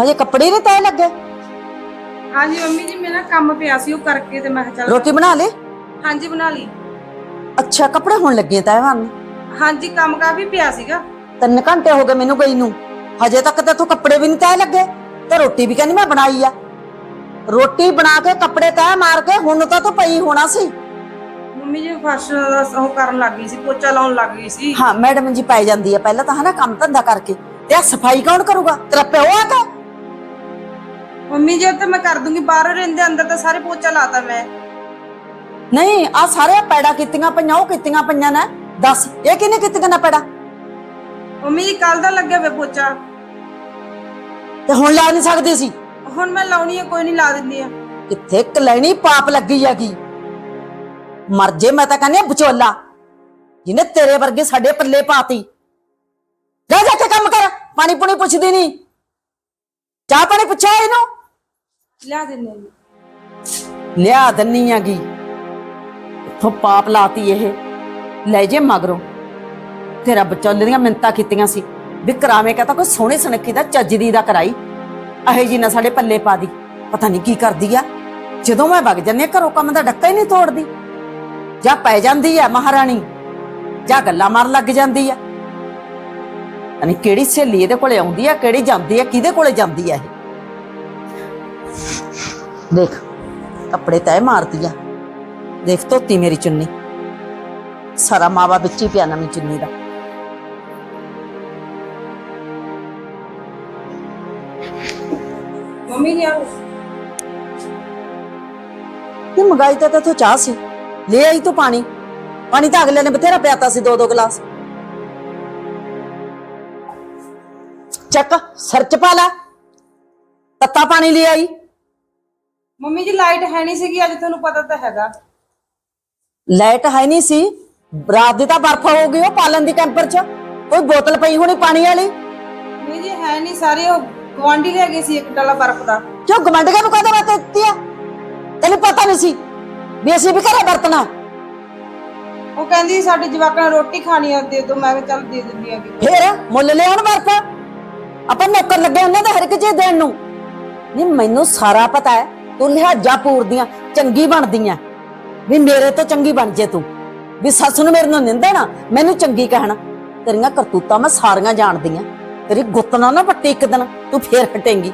ਹਜੇ ਕੱਪੜੇ ਨਹੀਂ ਤੈ ਲੱਗੇ? ਹਾਂਜੀ ਮੰਮੀ ਜੀ ਮੇਰਾ ਕੰਮ ਪਿਆ ਸੀ ਉਹ ਕਰਕੇ ਤੇ ਮੈਂ ਕਿਹਾ ਚੱਲ ਰੋਟੀ ਬਣਾ ਲਈ? ਹਾਂਜੀ ਬਣਾ ਲਈ। ਅੱਛਾ ਕੱਪੜੇ ਹੁਣ ਲੱਗੇ ਤੈ ਵੰਨ ਹਾਂਜੀ ਕੰਮ ਕਾਫੀ ਪਿਆ ਸੀਗਾ। ਤਿੰਨ ਘੰਟੇ ਹੋ ਗਏ ਮੈਨੂੰ ਗਈ ਨੂੰ। ਹਜੇ ਤੱਕ ਤਾਂ ਤੂੰ ਕੱਪੜੇ ਵੀ ਨਹੀਂ ਤੈ ਲੱਗੇ। ਤੇ ਰੋਟੀ ਵੀ ਕਹਿੰਦੀ ਮੈਂ ਬਣਾਈ ਆ। ਰੋਟੀ ਬਣਾ ਕੇ ਕੱਪੜੇ ਤੈ ਮਾਰ ਕੇ ਹੁਣ ਤਾਂ ਤੂੰ ਪਈ ਹੋਣਾ ਸੀ। ਮੰਮੀ ਜੀ ਫਰਸ਼ ਦਾ ਉਹ ਕਰਨ ਲੱਗ ਗਈ ਸੀ ਪੋਚਾ ਲਾਉਣ ਲੱਗ ਗਈ ਸੀ। ਹਾਂ ਮੈਡਮ ਜੀ ਪਾਈ ਜਾਂਦੀ ਆ। ਪਹਿਲਾਂ ਤਾਂ ਹਨਾ ਕੰਮ ਧੰਦਾ ਕਰਕੇ। ਤੇ ਆ ਸਫ਼ਾਈ ਕੌਣ ਕਰੂਗਾ? ਤੇਰਾ ਪਿਓ ਆ ਕੇ? ਮੰਮੀ ਜੀ ਉਹ ਤਾਂ ਮੈਂ ਕਰ ਦੂੰਗੀ। ਬਾਹਰ ਰਹਿੰਦੇ ਅੰਦਰ ਤਾਂ ਸਾਰੇ ਪੋਚਾ ਲਾਤਾ ਮੈਂ। ਨਹੀਂ ਆ ਸਾਰੇ ਪੈੜਾ ਕੀਤੀਆਂ ਪਈਆਂ ਉਹ ਕੀਤੀਆਂ ਪਈਆਂ ਨੇ। ਦੱਸ ਇਹ ਕਿਹਨੇ ਕੀਤੀਆਂ ਨਾ ਪੈੜਾ? ਮੰਮੀ ਜੀ ਕੱਲ ਦਾ ਲੱਗਿਆ ਵੇ ਪੋਚਾ। ਤੇ ਹੁਣ ਲਾ ਨਹੀਂ ਸਕਦੀ ਸੀ ਹੁਣ ਮੈਂ ਲਾਉਣੀ ਹੈ ਕੋਈ ਨਹੀਂ ਲਾ ਦਿੰਦੀ ਆ। ਕਿੱਥੇ ਕਲੈਣੀ ਪਾਪ ਲੱਗੀ ਹੈਗੀ? ਮਰ ਜੇ ਮੈਂ ਤਾਂ ਕਹਿੰਦੀ ਹਾਂ ਵਿਚੋਲਾ। ਜਿਹਨੇ ਤੇਰੇ ਵਰਗੇ ਸਾਡੇ ਪੱਲੇ ਪਾਤੀ। ਜਾ ਜਾ ਕੇ ਕੰਮ ਕਰ ਪਾਣੀ ਪੁਣੀ ਪੁੱਛਦੀ ਨਹੀਂ। ਚਾਹ ਪਾਣੀ ਪੁੱਛਿਆ ਇਹਨੂੰ? ਲਿਆ ਦਿੰਦੇ ਜੀ ਲਿਆ ਦੰਨੀ ਆਗੀ ਇੱਥੋਂ ਪਾਪ ਲਾਤੀ ਇਹ। ਲੈ ਜੇ ਮਗਰੋਂ। ਤੇਰਾ ਵਿਚੋਲੇ ਦੀਆਂ ਮਿੰਤਾ ਕੀਤੀਆਂ ਸੀ। ਵੀ ਕਰਾਵੇਂ ਕਹਤਾ ਕੋਈ ਸੋਹਣੇ ਸੁਨੱਖੀ ਦਾ ਚੱਜ ਦੀ ਦਾ ਕਰਾਈ। ਅਹੇ ਜੀ ਨਾ ਸਾਡੇ ਪੱਲੇ ਪਾ ਦੀ। ਪਤਾ ਨਹੀਂ ਕੀ ਕਰਦੀ ਆ। ਜਦੋਂ ਮੈਂ ਵਗ ਜੰਨੇ ਘਰੋਂ ਕੰਮ ਦਾ ਡੱਕਾ ਹੀ ਨਹੀਂ ਤੋੜਦੀ। ਜਾਂ ਪੈ ਜਾਂਦੀ ਆ ਮਹਾਰਾਣੀ, ਜਾਂ ਗੱਲਾਂ ਮਾਰਨ ਲੱਗ ਜਾਂਦੀ ਆ। ਅਨੀ ਕਿਹੜੀ ਸਹੇਲੀ ਇਹਦੇ ਕੋਲੇ ਆਉਂਦੀ ਆ, ਕਿਹੜੀ ਜਾਂਦੀ ਆ, ਕਿਹਦੇ ਕੋਲੇ ਜਾਂਦੀ ਆ ਇਹ। ਦੇਖ ਕੱਪੜੇ ਤੈ ਮਾਰਦੀ ਆ ਦੇਖ ਧੋਤੀ ਮੇਰੀ ਚੁੰਨੀ ਸਾਰਾ ਮਾਵਾ ਵਿੱਚ ਹੀ ਪਿਆ ਨਵੀਂ ਚੁੰਨੀ ਦਾ ਮੰਮੀ ਜੀ ਆਓ ਤੇ ਮੰਗਾਈ ਤਾਂ ਤੇਥੋਂ ਚਾਹ ਸੀ ਲੈ ਆਈ ਤੂੰ ਪਾਣੀ ਪਾਣੀ ਤਾਂ ਅਗਲੇ ਨੇ ਬਥੇਰਾ ਪਿਆਤਾ ਸੀ ਦੋ ਦੋ ਗਲਾਸ ਚੱਕ ਸਿਰ ਚ ਪਾ ਲੈ ਤੱਤਾ ਪਾਣੀ ਲੈ ਆਈ ਮੰਮੀ ਜੀ ਲਾਈਟ ਹੈ ਨਹੀਂ ਸੀਗੀ ਅੱਜ ਤੁਹਾਨੂੰ ਪਤਾ ਤਾਂ ਹੈਗਾ। ਲਾਈਟ ਹੈ ਨਹੀਂ ਸੀ। ਰਾਤ ਦੀ ਤਾਂ ਬਰਫ਼ ਹੋ ਗਈ ਉਹ ਪਾਲਣ ਦੀ ਕੈਂਪਰ ਚ। ਕੋਈ ਬੋਤਲ ਪਈ ਹੋਣੀ ਪਾਣੀ ਵਾਲੀ? ਮੰਮੀ ਜੀ ਹੈ ਨਹੀਂ ਸਾਰੇ ਉਹ ਗਵਾਂਢੀ ਲੈ ਗਏ ਸੀ ਇੱਕ ਡਾਲਾ ਬਰਫ਼ ਦਾ। ਕਿਉਂ ਗਮੰਡਗਾ ਨੂੰ ਕਹਦਾ ਬਾਤ ਦਿੱਤੀ ਆ? ਤੈਨੂੰ ਪਤਾ ਨਹੀਂ ਸੀ ਵੀ ਅਸੀਂ ਵੀ ਘਰੇ ਵਰਤਣਾ। ਉਹ ਕਹਿੰਦੀ ਸਾਡੇ ਜਵਾਕਾਂ ਨੇ ਰੋਟੀ ਖਾਣੀ ਆ ਦੇ ਦੋ ਮੈਂ ਕਿਹਾ ਚੱਲ ਦੇ ਦਿੰਦੀ ਆ ਫੇਰ ਮੁੱਲ ਲਿਆਉਣ ਬਰਫ਼? ਆਪਾਂ ਨੌਕਰ ਲੱਗੇ ਉਹਨਾਂ ਦੇ ਹਰ ਇੱਕ ਚੀਜ਼ ਦੇਣ ਨੂੰ। ਨਹੀਂ ਮੈਨੂੰ ਸਾਰਾ ਪਤਾ ਹੈ ਤੂੰ ਲਿਹਾਜ਼ਾ ਪੂਰਦੀਆਂ ਚੰਗੀ ਬਣਦੀਆਂ। ਵੀ ਮੇਰੇ ਤੋਂ ਚੰਗੀ ਬਣ ਜੇ ਤੂੰ। ਵੀ ਸੱਸ ਨੂੰ ਮੇਰੇ ਨੂੰ ਨਿੰਦਣਾ ਮੈਨੂੰ ਚੰਗੀ ਕਹਿਣਾ। ਤੇਰੀਆਂ ਕਰਤੂਤਾਂ ਮੈਂ ਸਾਰੀਆਂ ਜਾਣਦੀਆਂ। ਤੇਰੀ ਗੁੱਤ ਨਾ ਨਾ ਪੱਟੀ ਇੱਕ ਦਿਨ ਤੂੰ ਫੇਰ ਹਟੇਂਗੀ।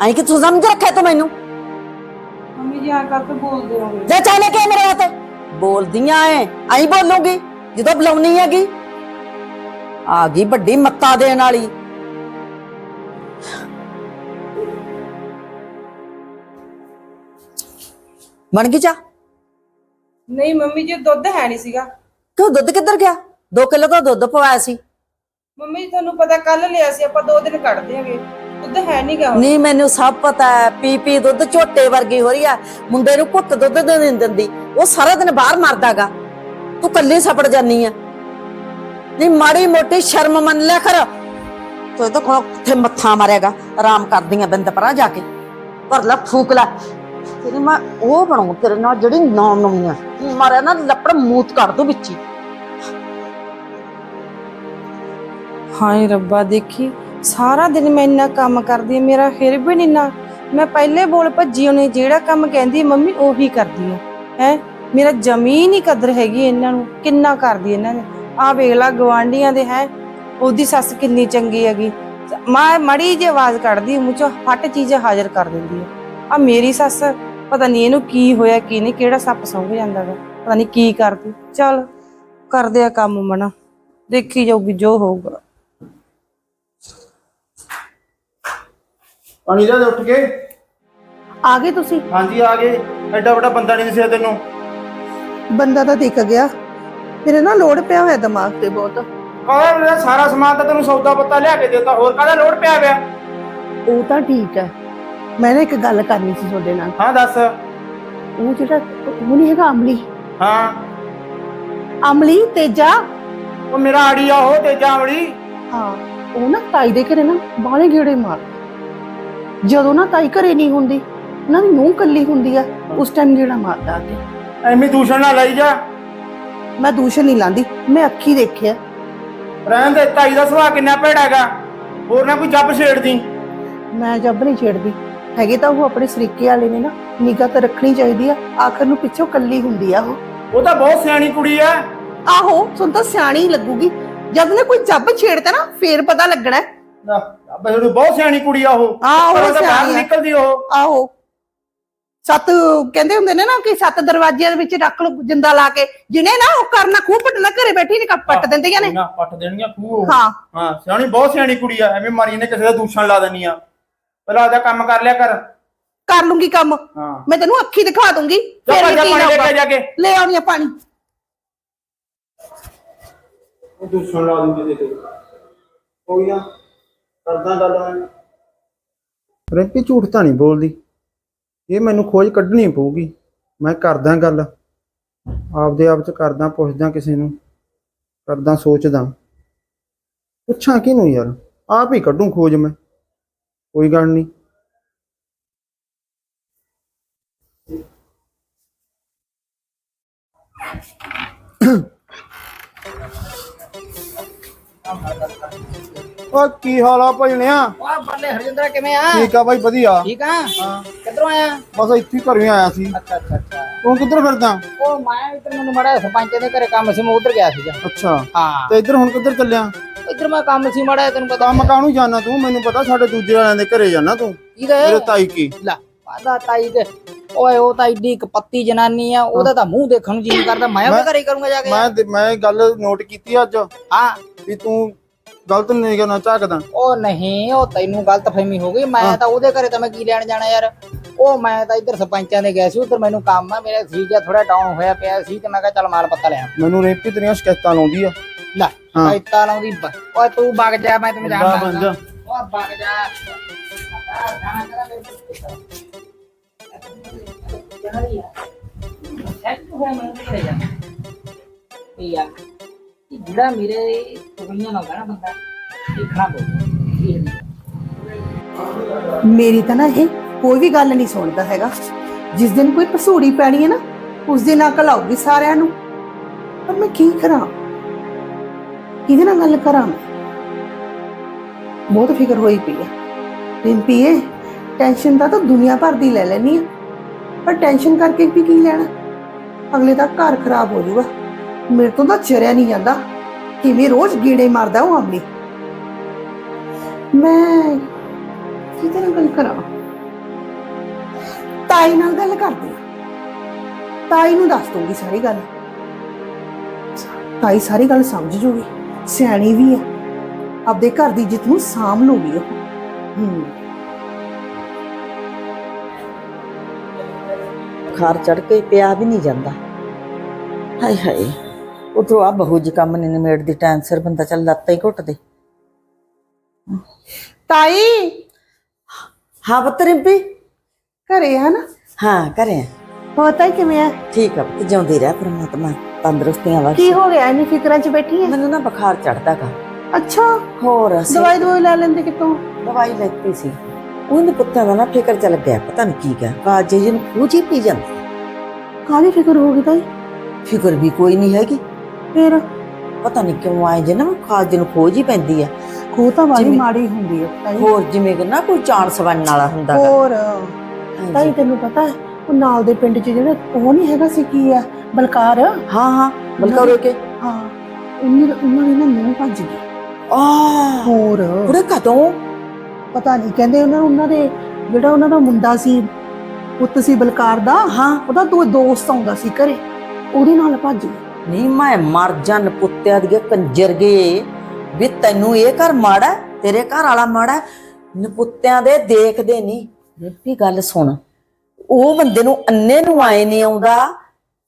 ਐਂ ਕਿ ਤੂੰ ਸਮਝ ਰੱਖਿਆ ਤੂੰ ਮੈਨੂੰ? ਮੰਮੀ ਜੀ ਆ ਕਰਕੇ ਬੋਲਦੇ ਹੋਗੇ ਜੇ ਚਾਹਨੇ ਕਿ ਮੇਰੇ ਹੱਥ। ਬੋਲਦੀਆਂ ਐ ਐਂ ਬੋਲੂਗੀ ਜਦੋਂ ਬੁਲਾਉਣੀ ਹੈਗੀ। ਆ ਗਈ ਵੱਡੀ ਮੱਤਾ ਦੇਣ ਵਾਲੀ। ਬਣ ਗਈ ਚਾ ਨਹੀਂ ਮੰਮੀ ਜੀ ਦੁੱਧ ਹੈ ਨਹੀਂ ਸੀਗਾ। ਤੂੰ ਦੁੱਧ ਕਿੱਧਰ ਗਿਆ? 2 ਕਿਲੋ ਦਾ ਦੁੱਧ ਪਵਾਇਆ ਸੀ। ਮੰਮੀ ਜੀ ਤੁਹਾਨੂੰ ਪਤਾ ਕੱਲ ਲਿਆ ਸੀ ਆਪਾਂ ਦੋ ਦਿਨ ਕੱਢ ਦਿਆਂਗੇ ਦੁੱਧ ਹੈ ਨਹੀਂ ਗਾ ਹੁਣ। ਨਹੀਂ ਮੈਨੂੰ ਸਭ ਪਤਾ ਹੈ ਪੀ ਪੀ ਦੁੱਧ ਝੋਟੇ ਵਰਗੀ ਹੋ ਰਹੀ ਆ। ਮੁੰਡੇ ਨੂੰ ਘੁੱਟ ਦੁੱਧ ਦੇ ਨਹੀਂ ਦਿੰਦੀ। ਉਹ ਸਾਰਾ ਦਿਨ ਬਾਹਰ ਮਰਦਾਗਾ ਤੂੰ ਕੱਲੀ ਸਪੜ ਜਾਨੀ ਆ। ਨਹੀਂ ਮਾੜੀ ਮੋਟੀ ਸ਼ਰਮ ਮੰਨ ਲਿਆ ਕਰ। ਤੂੰ ਤਾਂ ਕੋਲ ਕਿੱਥੇ ਮੱਥਾ ਮਾਰੇਗਾ ਆਰਾਮ ਕਰਦੀਆਂ ਬਿੰਦ ਪਰਾਂ ਜਾ ਕੇ। ਭਰ ਲੈ ਫੂਕ ਲੈ। ਤੇਰੀ ਮੈਂ ਉਹ ਬਣਾਉ ਤੇਰੇ ਨਾਲ ਜਿਹੜੀ ਨਾਮ ਨਵੀਂ ਆ ਮਾਰਿਆ ਨਾ ਲੱਪੜ ਮੂਤ ਕਰ ਦੂ ਵਿੱਚੀ ਹਾਏ ਰੱਬਾ, ਦੇਖੀ, ਸਾਰਾ ਦਿਨ ਮੈਂ ਇੰਨਾ ਕੰਮ ਕਰਦੀ ਆ ਮੇਰਾ ਫਿਰ ਵੀ ਨਹੀਂ ਨਾ। ਮੈਂ ਪਹਿਲੇ ਬੋਲ ਭੱਜੀ, ਉਹਨੇ ਜਿਹੜਾ ਕੰਮ ਕਹਿੰਦੀ ਮੰਮੀ ਉਹੀ ਕਰਦੀ ਆ ਹੈ? ਮੇਰਾ ਜ਼ਮੀਨ ਹੀ ਕਦਰ ਹੈਗੀ ਇਹਨਾਂ ਨੂੰ, ਕਿੰਨਾ ਕਰਦੀ ਇਹਨਾਂ ਨੇ। ਆ ਵੇਖ ਲਾ ਗਵਾਂਢੀਆਂ ਦੇ, ਹੈ? ਉਹਦੀ ਸੱਸ ਕਿੰਨੀ ਚੰਗੀ ਹੈਗੀ। ਮਾਂ ਮੜੀ ਜਿਹੀ ਆਵਾਜ਼ ਕੱਢਦੀ, ਮੂੰਹ ਚੋਂ ਫਟ ਚੀਜ਼ ਹਾਜ਼ਰ ਕਰ ਦਿੰਦੀ ਆ ਆ ਮੇਰੀ ਸੱਸ ਪਤਾ ਨਹੀਂ ਇਹਨੂੰ ਕੀ ਹੋਇਆ ਕੀ ਨਹੀਂ ਕਿਹੜਾ ਸੱਪ ਸੌਂਗ ਜਾਂਦਾ ਗਾ ਪਤਾ ਨਹੀਂ ਕੀ ਕਰਦੀ। ਚਲ ਕਰਦੇ ਆ ਕੰਮ ਮਨਾ। ਦੇਖੀ ਜਾਊਗੀ ਜੋ ਹੋਊਗਾ। ਪਾਣੀ ਲਿਆ ਦੇ ਉੱਠ ਕੇ। ਆ ਗਏ ਤੁਸੀਂ? ਹਾਂਜੀ ਆ ਗਏ। ਐਡਾ ਵੱਡਾ ਬੰਦਾ ਨਹੀਂ ਦਿਸਿਆ ਤੈਨੂੰ। ਬੰਦਾ ਤਾਂ ਦਿਖ ਗਿਆ। ਮੇਰੇ ਨਾ ਲੋੜ ਪਿਆ ਹੋਇਆ ਦਿਮਾਗ ਤੇ ਬਹੁਤ। ਕਾਹਦਾ ਸਾਰਾ ਸਮਾਨ ਤਾਂ ਤੈਨੂੰ ਸੌਦਾ ਪੱਤਾ ਲਿਆ ਕੇ ਦਿੱਤਾ। ਹੋਰ ਕਾਹਦਾ ਲੋੜ ਪਿਆ ਪਿਆ ਉਹ ਤਾਂ ਠੀਕ ਹੈ। ਮੈਂ ਨਾ ਇੱਕ ਗੱਲ ਕਰਨੀ ਸੀ ਤੁਹਾਡੇ ਨਾਲ ਹਾਂ ਦੱਸ ਉਹ ਜਿਹੜਾ ਉਹ ਨਹੀਂ ਹੈਗਾ ਅਮਲੀ ਹਾਂ ਅਮਲੀ ਤੇਜਾ ਉਹ ਮੇਰਾ ਆੜੀ ਆ ਉਹ ਤੇ ਜਾਵੜੀ ਹਾਂ ਉਹ ਨਾ ਤਾਈ ਦੇ ਘਰੇ ਨਾ ਬਾਲੇ ਗੇੜੇ ਮਾਰ ਜਦੋਂ ਨਾ ਤਾਈ ਘਰੇ ਨਹੀਂ ਹੁੰਦੀ ਨਾ ਨੂੰ ਕੱਲੀ ਹੁੰਦੀ ਆ ਉਸ ਟਾਈਮ ਗੇੜਾ ਮਾਰਦਾ ਤੇ ਐਵੇਂ ਦੂਸ਼ਣ ਨਾ ਲਈ ਜਾ ਮੈਂ ਦੂਸ਼ਣ ਨਹੀਂ ਲਾਂਦੀ ਮੈਂ ਅੱਖੀ ਦੇਖਿਆ ਰਹਿਣ ਦੇ ਤਾਈ ਦਾ ਸੁਭਾਅ ਕਿੰਨਾ ਭੈੜਾ ਹੈਗਾ ਹੋਰ ਨਾ ਕੋਈ ਜੱਬ ਛੇੜਦੀ ਮੈਂ ਜੱਬ ਨਹੀਂ ਛੇੜਦੀ ਹੈਗੇ ਤਾਂ ਉਹ ਆਪਣੇ ਸਰੀਕੇ ਵਾਲੇ ਨੇ ਨਾ ਨਿਗਾਹ ਤਾਂ ਰੱਖਣੀ ਚਾਹੀਦੀ ਆ। ਆਖਰ ਨੂੰ ਪਿੱਛੋਂ ਕੱਲੀ ਹੁੰਦੀ ਆ ਉਹ। ਉਹ ਤਾਂ ਬਹੁਤ ਸਿਆਣੀ ਕੁੜੀ ਆ ਆਹੋ ਸੁਣ ਤਾਂ ਸਿਆਣੀ ਲੱਗੂਗੀ। ਜਦ ਨੇ ਕੋਈ ਜੱਬ ਛੇੜਤਾ ਨਾ ਫੇਰ ਪਤਾ ਲੱਗਣਾ ਹੈ। ਬਸ ਉਹ ਬਹੁਤ ਸਿਆਣੀ ਕੁੜੀ ਆ ਉਹ। ਆਹੋ, ਘਰੋਂ ਤਾਂ ਬਾਹਰ ਸਿਆਣੀ ਆ। ਨਿਕਲਦੀ ਉਹ। ਆਹੋ। ਸੱਤ ਕਹਿੰਦੇ ਹੁੰਦੇ ਨੇ ਨਾ ਕਿ ਸੱਤ ਦਰਵਾਜ਼ਿਆਂ ਦੇ ਵਿੱਚ ਰੱਖ ਲੋ ਜਿੰਦਾ ਲਾ ਕੇ। ਜਿਹਨੇ ਨਾ ਉਹ ਕਰਨਾ ਖੂਹ ਪੱਟਣਾ ਘਰੇ ਬੈਠੀ ਨੇ ਕੱਪ ਪੱਟ ਦਿੰਦੀਆਂ ਨੇ। ਨਾ ਪੱਟ ਦੇਣੀਆਂ ਖੂਹ ਉਹ। ਹਾਂ। ਹਾਂ ਸਿਆਣੀ ਬਹੁਤ ਸਿਆਣੀ ਕੁੜੀ ਆ। ਐਵੇਂ ਮਾਰੀ ਨੇ ਕਿਸੇ ਦਾ ਦੂਸ਼ਣ ਲਾ ਦੇਣੀ ਆ ਪਹਿਲਾਂ ਆਦਾ ਕੰਮ ਕਰ ਲਿਆ ਕਰ। ਕਰ ਲੂੰਗੀ ਕੰਮ। ਹਾਂ। ਮੈਂ ਤੈਨੂੰ ਅੱਖੀ ਦਿਖਾ ਦੂੰਗੀ ਫੇਰ ਜਾ ਯਕੀਨ ਪਾਣੀ ਲੈ। ਕੇ ਜਾ ਕੇ। ਲੈ ਆਉਣੀ ਆ ਪਾਣੀ। ਉਹ ਦੂਸ਼ਣ ਲਾ ਦੂੰਗੇ ਤੇ ਕੋਈ ਨਾ ਕਰਦਾ ਗੱਲ ਮੈਂ। ਰਿੰਪੀ ਝੂਠ ਤਾਂ ਨਹੀਂ ਬੋਲਦੀ। ਇਹ ਮੈਨੂੰ ਖੋਜ ਕੱਢਣੀ ਪਊਗੀ। ਮੈਂ ਕਰਦਾ ਗੱਲ। ਆਪਦੇ ਆਪ ਚ ਕਰਦਾ ਪੁੱਛਦਾ ਕਿਸੇ ਨੂੰ। ਕਰਦਾ ਸੋਚਦਾ। ਪੁੱਛਾਂ ਕਿਹਨੂੰ ਯਾਰ? ਆਪ ਹੀ ਕੱਢੂੰ ਖੋਜ ਮੈਂ। ਕੋਈ ਗੱਲ ਨਹੀਂ। ਓ ਕੀ ਹਾਲ ਆ ਭਜਣਿਆ ਵਾਹ ਬੱਲੇ ਹਰਜਿੰਦਰ ਕਿਵੇਂ ਆ? ਠੀਕ ਆ ਬਾਈ ਵਧੀਆ। ਠੀਕ ਆ? ਕਿੱਧਰੋਂ ਆਇਆ? ਬਸ ਇੱਥੇ ਹੀ ਘਰੋਂ ਆਇਆ ਸੀ। ਅੱਛਾ ਅੱਛਾ ਅੱਛਾ। ਤੂੰ ਕਿੱਧਰ ਫਿਰਦਾ? ਉਹ ਮੈਂ ਇੱਧਰ ਮੈਨੂੰ ਮੜਾ ਸਰਪੰਚ ਦੇ ਘਰੇ ਕੰਮ ਸੀ ਮੈਂ ਉਧਰ ਗਿਆ ਸੀਗਾ। ਅੱਛਾ। ਹਾਂ। ਤੇ ਇੱਧਰ ਹੁਣ ਕਿੱਧਰ ਚੱਲਿਆ? ਇੱਧਰ ਮੈਂ ਕੰਮ ਸੀ ਮੜਾ ਤੈਨੂੰ ਪਤਾ ਕੰਮ ਕਾਹਨੂੰ ਜਾਣਾ ਤੂੰ? ਮੈਨੂੰ ਪਤਾ ਸਾਡੇ ਦੂਜੇ ਵਾਲਿਆਂ ਦੇ ਘਰੇ ਜਾਣਾ ਤੂੰ। ਕਿਹਦੇ ਮੇਰੇ ਤਾਈ ਕੀ? ਲੈ ਪਾਦਾ ਤਾਈ ਦੇ ਓਏ ਉਹ ਤਾਂ ਏਡੀ ਇੱਕ ਪੱਤੀ ਜਨਾਨੀ ਆ ਉਹਦਾ ਤਾਂ ਮੂੰਹ ਦੇਖਣ ਨੂੰ ਜੀ ਨੀ ਕਰਦਾ। ਮੈਂ ਉਹਦੇ ਘਰੇ ਹੀ ਕਰੂੰਗਾ ਜਾ ਕੇ। ਮੈਂ ਤੇ- ਮੈਂ ਇਹ ਗੱਲ ਨੋਟ ਕੀਤੀ ਅੱਜ। ਹਾਂ। ਵੀ ਤੂੰ ਗਲਤ ਨਹੀਂ ਕਰਨਾ ਝਾਕਦਾ। ਉਹ ਨਹੀਂ ਉਹ ਤੈਨੂੰ ਗਲਤਫਹਿਮੀ ਹੋ ਗਈ। ਮੈਂ ਤਾਂ ਉਹਦੇ ਘਰੇ ਤਾਂ ਮੈਂ ਕੀ ਲੈਣ ਜਾਣਾ ਯਾਰ? ਉਹ ਮੈਂ ਤਾਂ ਇੱਧਰ ਸਰਪੰਚਾਂ ਦੇ ਗਿਆ ਸੀ ਉਧਰ ਮੈਨੂੰ ਕੰਮ ਆ। ਮੇਰਾ ਸੀ ਜਿਹਾ ਥੋੜਾ ਡਾਊਨ ਹੋਇਆ ਪਿਆ ਸੀ ਤੇ ਮੈਂ ਕਿਹਾ ਚੱਲ ਮਾਲ ਪੱਤਾ ਲਿਆ ਮੈਨੂੰ ਰੇਪੀ ਤੇਰੀਆਂ ਸ਼ਿਕਾਇਤਾਂ ਲਾਉਂਦੀ ਆ। ਲੈ ਹਾਂ। ਪੈਤਾ ਲਾਉਂਦੀ ਬ- ਓਏ ਤੂੰ ਵਗ ਜਾ ਮੈਂ ਤੈਨੂੰ ਜਾ ਜਾਣਦਾ ਬਣ ਜਾ। ਓ ਵਗ ਜਾ ਆ, ਜਾਣਾ ਕਿਹੜਾ ਮੇਰੇ ਕੋਲ? ਜਾਣਾ ਹੀ ਆ। ਸੈੱਟ ਹੋਇਆ ਮੈਨੂੰ ਤੇ ਘਰੇ ਜਾਣਾ। ਤੇ ਯਾਰ, ਇਹ ਜਿਹੜਾ ਮੇਰੇ ਟੁਕੜੀਆਂ ਨਾ ਨਾ ਬੰਦਾ ਇਹ ਖਰਾਬ ਹੋ ਗਿਆ ਇਹ ਨਹੀਂ। ਮੇਰੀ ਤਾਂ ਨਾ ਇਹ ਕੋਈ ਵੀ ਗੱਲ ਨਹੀਂ ਸੁਣਦਾ ਹੈਗਾ ਜਿਸ ਦਿਨ ਕੋਈ ਪਸੂੜੀ ਪੈਣੀ ਹੈ ਨਾ ਉਸ ਦਿਨ ਅਕਲ ਆਊਗੀ ਸਾਰਿਆਂ ਨੂੰ ਪਰ ਮੈਂ ਕੀ ਕਰਾਂ ਕਿਹਦੇ ਨਾਲ ਗੱਲ ਕਰਾਂ? ਮੈਂ ਬਹੁਤ ਫਿਕਰ ਹੋਈ ਪਈ ਹੈ ਰਿੰਪੀ, ਇਹ ਟੈਨਸ਼ਨ ਤਾਂ ਤਾਂ ਦੁਨੀਆ ਭਰ ਦੀ ਲੈ ਲੈਣੀ ਆ। ਪਰ ਟੈਨਸ਼ਨ ਕਰਕੇ ਵੀ ਕੀ ਲੈਣਾ? ਅਗਲੇ ਦਾ ਘਰ ਖਰਾਬ ਹੋ ਜਾਊਗਾ। ਮੇਰੇ ਤੋਂ ਤਾਂ ਚਰਿਆ ਨਹੀਂ ਜਾਂਦਾ। ਕਿਵੇਂ ਰੋਜ਼ ਗੀੜੇ ਮਾਰਦਾ ਉਹ ਆਪਣੀ ਮੈਂ ਕਿਹਦੇ ਨਾਲ ਗੱਲ ਕਰਾਂ? ਤਾਈ ਨਾਲ ਗੱਲ ਕਰਦੀ ਹਾਂ ਤਾਈ ਨੂੰ ਦੱਸ ਦੂੰਗੀ ਸਾਰੀ ਗੱਲ। ਤਾਈ ਸਾਰੀ ਗੱਲ ਸਮਝ ਜੂਗੀ। ਸਿਆਣੀ ਵੀ ਹੈ ਆਪਦੇ ਘਰ ਦੀ ਇੱਜ਼ਤ ਨੂੰ ਸਾਂਭ ਲੂਗੀ ਉਹ। ਹੂੰ। ਖਾਰ ਚੜ ਕੇ ਪਿਆ ਵੀ ਨਹੀਂ ਜਾਂਦਾ। ਹਾਏ ਹਾਏ ਉਧਰੋਂ ਆ ਬਹੂ ਜੀ ਕੰਮ ਨਹੀਂ ਨਿਮੇੜ ਦੀ ਟਾਈਮ ਸਿਰ ਬੰਦਾ ਚੱਲ ਲੱਤਾਂ ਹੀ ਘੁੱਟ ਦੇ। ਤਾਈ! ਹਾਂ ਪੁੱਤ ਰਿੰਪੀ। ਘਰੇ ਹੈ ਨਾ? ਹਾਂ ਕਰੇ ਹੋਰ ਤਾਈ ਕਿਵੇਂ ਹੈ ਠੀਕ ਆ ਪੁੱਤ ਜਿਉਂਦੀ ਰਹਿ ਪਰਮਾਤਮਾ। ਤੰਦਰੁਸਤੀਆਂ ਵਾਸਤੇ ਕੀ ਹੋ ਗਿਆ? ਇੰਨੀ ਫਿਕਰਾਂ 'ਚ ਬੈਠੀ ਹੈ ਮੈਨੂੰ ਨਾ ਬੁਖਾਰ ਚੜਦਾ ਗਾ। ਅੱਛਾ। ਹੋਰ ਅਸੀਂ ਦਵਾਈ ਦਵਾਈ ਲੈ ਲੈਂਦੇ ਕਿਤੋਂ? ਦਵਾਈ ਲੈਤੀ ਸੀ। ਉਹਨੇ ਪੁੱਤਾਂ ਦਾ ਨਾ ਫਿਕਰ ਚੱਲ ਗਿਆ ਪਤਾ ਨਹੀਂ ਕੀ ਗਿਆ। ਕਾਜੇ ਜੀ ਨੂੰ ਪੂਜੀ ਪੀ ਜਾਂਦੀ। ਕਾਹਦੀ ਫਿਕਰ ਹੋ ਗਈ ਤਾਈ? ਫਿਕਰ ਵੀ ਕੋਈ ਨਹੀਂ ਹੈਗੀ। ਫੇਰ? ਪਤਾ ਨਹੀਂ ਕਿਉਂ ਆਏ ਜੇ ਨਾ ਕਾਜੇ ਨੂੰ ਖੋਜ ਹੀ ਪੈਂਦੀ ਆ। ਖੋ ਤਾਂ ਵਾਲੀ ਮਾੜੀ ਹੁੰਦੀ ਹੈ ਤਾਈ। ਹੋਰ ਜਿਵੇਂ ਕਿ ਨਾ ਕੋਈ ਚਾਂਸ ਬਣਨ ਵਾਲਾ ਹੁੰਦਾ ਗਾ। ਹੋਰ। ਤਾਈ ਤੈਨੂੰ ਪਤਾ ਉਹ ਨਾਲ ਦੇ ਪਿੰਡ 'ਚ ਜਿਹੜਾ ਉਹ ਨਹੀਂ ਹੈਗਾ ਸੀ ਕੀ ਆ? ਬਲਕਾਰ। ਹਾਂ ਹਾਂ ਬਲਕੌਰ ਕੇ? ਹਾਂ ਉਹਨਾਂ ਉਹਨਾਂ ਨਾ ਨੂੰਹ ਭੱਜ ਗਈ। ਆ। ਹੋਰ। ਕੁੜੇ ਕਦੋਂ? ਪਤਾ ਨਹੀਂ ਕਹਿੰਦੇ ਉਹਨਾਂ ਉਹਨਾਂ ਦੇ ਜਿਹੜਾ ਉਹਨਾਂ ਦਾ ਮੁੰਡਾ ਸੀ ਪੁੱਤ ਸੀ ਬਲਕਾਰ ਦਾ ਹਾਂ। ਉਹਦਾ ਦੋ ਦੋਸਤ ਆਉਂਦਾ ਸੀ ਘਰੇ। ਉਹਦੇ ਨਾਲ ਭੱਜ ਗਈ। ਨਹੀਂ ਮੈਂ ਮਰ ਜਨ ਪੁੱਤਿਆ ਦੀ ਕੰਜਰ ਗਏ। ਵੀ ਤੈਨੂੰ ਇਹ ਘਰ ਮਾੜਾ ਹੈ, ਤੇਰੇ ਘਰ ਵਾਲਾ ਮਾੜਾ ਹੈ। ਨਪੁੱਤਿਆਂ ਦੇ ਦੇਖਦੇ ਨਹੀਂ। ਰਿੱਪੀ ਗੱਲ ਸੁਣ। ਉਹ ਬੰਦੇ ਨੂੰ ਅੰਨੇ ਨੂੰ ਆਏ ਨਹੀਂ ਆਉਂਦਾ।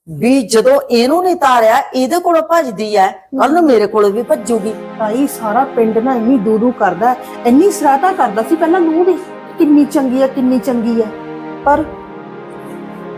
ਵੀ ਜਦੋਂ ਇਹਨੂੰ ਨਹੀਂ ਤਾਰਿਆ ਇਹਦੇ ਕੋਲੋਂ ਭੱਜਦੀ ਐ ਕੱਲ ਨੂੰ ਮੇਰੇ ਕੋਲੋਂ ਵੀ ਭੱਜੂਗੀ। ਭਾਈ ਸਾਰਾ ਪਿੰਡ ਨਾ ਇੰਨੀ ਦੂ ਦੂ ਕਰਦਾ ਇੰਨੀ ਸਰਾਤਾ ਕਰਦਾ ਸੀ ਪਹਿਲਾਂ ਨੂੰਹ ਦੀ ਕਿੰਨੀ ਚੰਗੀ ਹੈ ਕਿੰਨੀ ਚੰਗੀ ਹੈ ਪਰ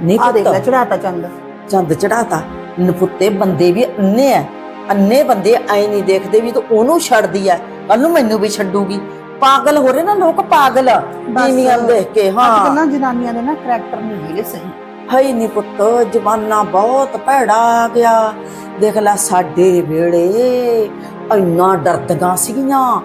ਨਹੀਂ ਆ ਦੇਖ ਲੈ ਪੁੱਤ ਚੜਾਤਾ ਚੰਦ। ਚੰਦ ਚੜਾਤਾ ਨਪੁੱਤੇ ਬੰਦੇ ਵੀ ਅੰਨੇ ਐ। ਅੰਨੇ ਬੰਦੇ ਐ ਨਹੀਂ ਦੇਖਦੇ ਵੀ ਤੂੰ ਉਹਨੂੰ ਛੱਡਦੀ ਐ। ਕੱਲ ਨੂੰ ਮੈਨੂੰ ਵੀ ਛੱਡੂਗੀ। ਪਾਗਲ ਹੋ ਰਹੇ ਨਾ ਲੋਕ ਪਾਗਲ। ਤੀਵੀਆਂ ਨੂੰ ਦੇਖ ਕੇ ਅੱਜ ਹਾਂ। ਜਨਾਨੀਆਂ ਦੇ ਨਾ ਕਰੈਕਟਰ ਨਹੀਂ ਹੈਗੇ ਸਹੀ। ਹਈ ਨਹੀਂ ਪੁੱਤ ਜਮਾਨਾ ਬਹੁਤ ਭੈੜਾ ਆ ਗਿਆ। ਦੇਖ ਲੈ ਸਾਡੇ ਵੇਲੇ ਇੰਨਾ ਡਰਦੀਆਂ ਸੀਗੀਆਂ।